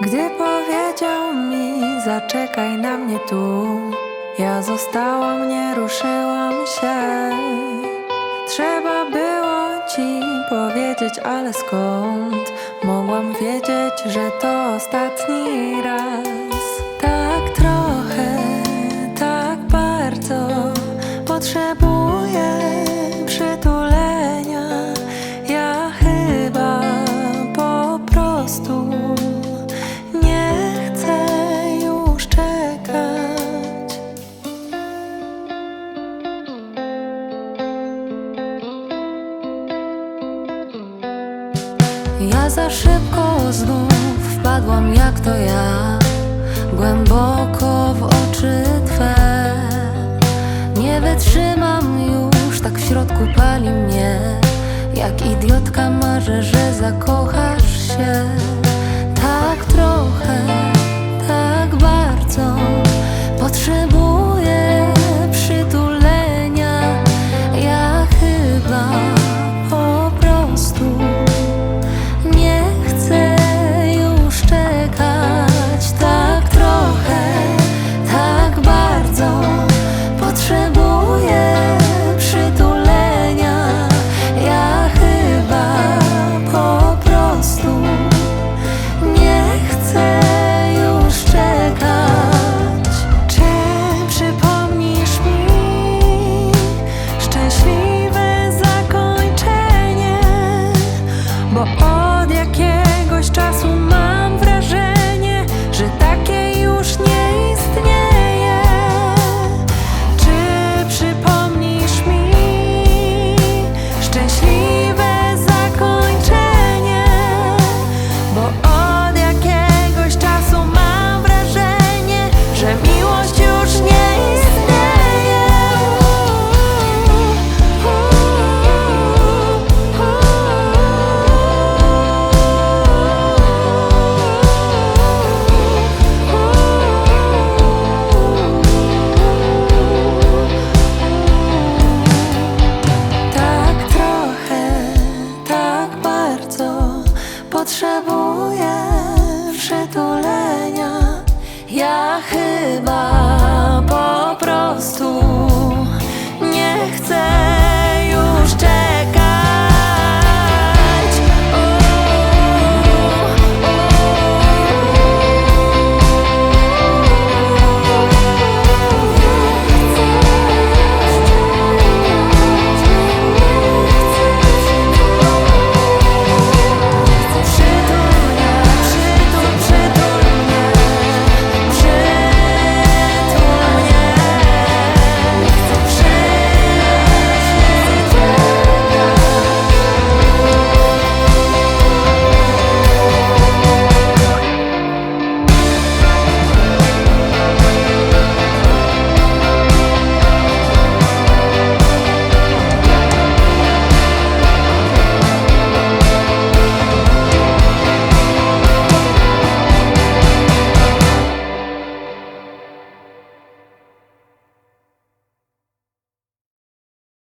Gdy powiedział mi, zaczekaj na mnie tu, ja zostałam, nie ruszyłam się. Trzeba było ci powiedzieć, ale skąd mogłam wiedzieć, że to ostatni raz? Tak trochę, tak bardzo potrzebuję Ja za szybko znów wpadłam jak to ja Głęboko w oczy Twe. Nie wytrzymam już, tak w środku pali mnie Jak idiotka marzę, że zakochasz się że miłość już nie Chyba po prostu nie chcę